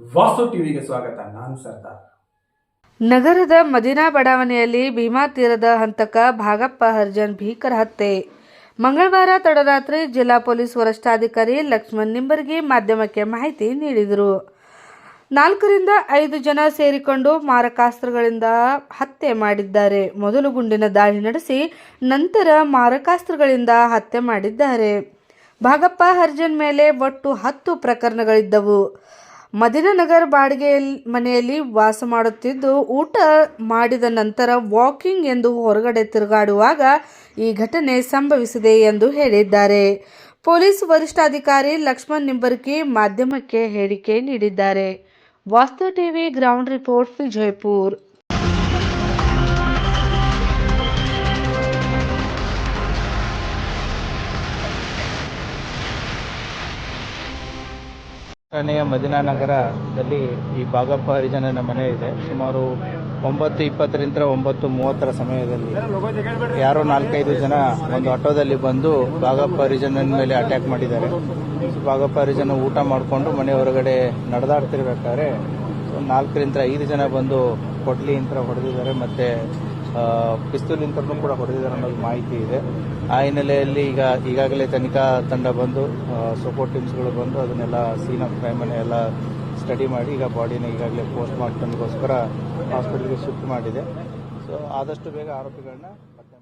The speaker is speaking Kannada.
ವಾಸ್ತು ಟಿವಿಗೆ ಸ್ವಾಗತ. ನಾನು ಸರ್ದಾರ್. ನಗರದ ಮದೀನಾ ಬಡಾವಣೆಯಲ್ಲಿ ಭೀಮಾ ತೀರದ ಹಂತಕ ಭಾಗಪ್ಪ ಹರ್ಜನ್ ಭೀಕರ ಹತ್ಯೆ. ಮಂಗಳವಾರ ತಡರಾತ್ರಿ ಜಿಲ್ಲಾ ಪೊಲೀಸ್ ವರಿಷ್ಠಾಧಿಕಾರಿ ಲಕ್ಷ್ಮಣ್ ನಿಂಬರ್ಗಿ ಮಾಧ್ಯಮಕ್ಕೆ ಮಾಹಿತಿ ನೀಡಿದರು. ನಾಲ್ಕರಿಂದ ಐದು ಜನ ಸೇರಿಕೊಂಡು ಮಾರಕಾಸ್ತ್ರಗಳಿಂದ ಹತ್ಯೆ ಮಾಡಿದ್ದಾರೆ. ಮೊದಲು ಗುಂಡಿನ ದಾಳಿ ನಡೆಸಿ ನಂತರ ಮಾರಕಾಸ್ತ್ರಗಳಿಂದ ಹತ್ಯೆ ಮಾಡಿದ್ದಾರೆ. ಭಾಗಪ್ಪ ಹರ್ಜನ್ ಮೇಲೆ ಒಟ್ಟು ಹತ್ತು ಪ್ರಕರಣಗಳಿದ್ದವು. ಮದಿನನಗರ್ ಬಾಡಿಗೆ ಮನೆಯಲ್ಲಿ ವಾಸ ಮಾಡುತ್ತಿದ್ದು, ಊಟ ಮಾಡಿದ ನಂತರ ವಾಕಿಂಗ್ ಎಂದು ಹೊರಗಡೆ ತಿರುಗಾಡುವಾಗ ಈ ಘಟನೆ ಸಂಭವಿಸಿದೆ ಎಂದು ಹೇಳಿದ್ದಾರೆ. ಪೊಲೀಸ್ ವರಿಷ್ಠಾಧಿಕಾರಿ ಲಕ್ಷ್ಮಣ್ ನಿಂಬರ್ಕಿ ಮಾಧ್ಯಮಕ್ಕೆ ಹೇಳಿಕೆ ನೀಡಿದ್ದಾರೆ. Vastu TV, ground report, Vijayapur. Madina ನಗರದಲ್ಲಿ ಈ ಬಾಗಪ್ಪ ಹರಿಜನನ ಮನೆ ಇದೆ. ಸುಮಾರು ಒಂಬತ್ತು ಇಪ್ಪತ್ತರಿಂದ ಒಂಬತ್ತು ಮೂವತ್ತರ ಸಮಯದಲ್ಲಿ ಯಾರೋ ನಾಲ್ಕೈದು ಜನ ಒಂದು ಆಟೋದಲ್ಲಿ ಬಂದು ಬಾಗಪ್ಪ ಹರಿಜನನ ಮೇಲೆ ಅಟ್ಯಾಕ್ ಮಾಡಿದ್ದಾರೆ. ಬಾಗಪ್ಪ ಹರಿಜನ ಊಟ ಮಾಡಿಕೊಂಡು ಮನೆ ಹೊರಗಡೆ ನಡೆದಾಡ್ತಿರ್ಬೇಕಾದ್ರೆ ನಾಲ್ಕರಿಂದ ಐದು ಜನ ಬಂದು ಕೊಡ್ಲಿಯಿಂದ ಹೊಡೆದಿದ್ದಾರೆ. ಮತ್ತೆ ಪಿಸ್ತೂಲಿಂತನೂ ಕೂಡ ಹೊಡೆದಿದ್ದಾರೆ ಅನ್ನೋದು ಮಾಹಿತಿ ಇದೆ. ಆ ಹಿನ್ನೆಲೆಯಲ್ಲಿ ಈಗ ಈಗಾಗಲೇ ತನಿಖಾ ತಂಡ ಬಂದು ಸಪೋರ್ಟ್ ಟೀಮ್ಸ್ಗಳು ಬಂದು ಅದನ್ನೆಲ್ಲ ಸೀನ್ ಆಫ್ ಕ್ರೈಮನ್ನು ಎಲ್ಲ ಸ್ಟಡಿ ಮಾಡಿ, ಈಗ ಬಾಡಿನ ಈಗಾಗಲೇ ಪೋಸ್ಟ್ ಮಾರ್ಟಮ್ಗೋಸ್ಕರ ಹಾಸ್ಪಿಟಲ್ಗೆ ಶಿಫ್ಟ್ ಮಾಡಿದೆ. ಸೊ ಆದಷ್ಟು ಬೇಗ ಆರೋಪಿಗಳನ್ನ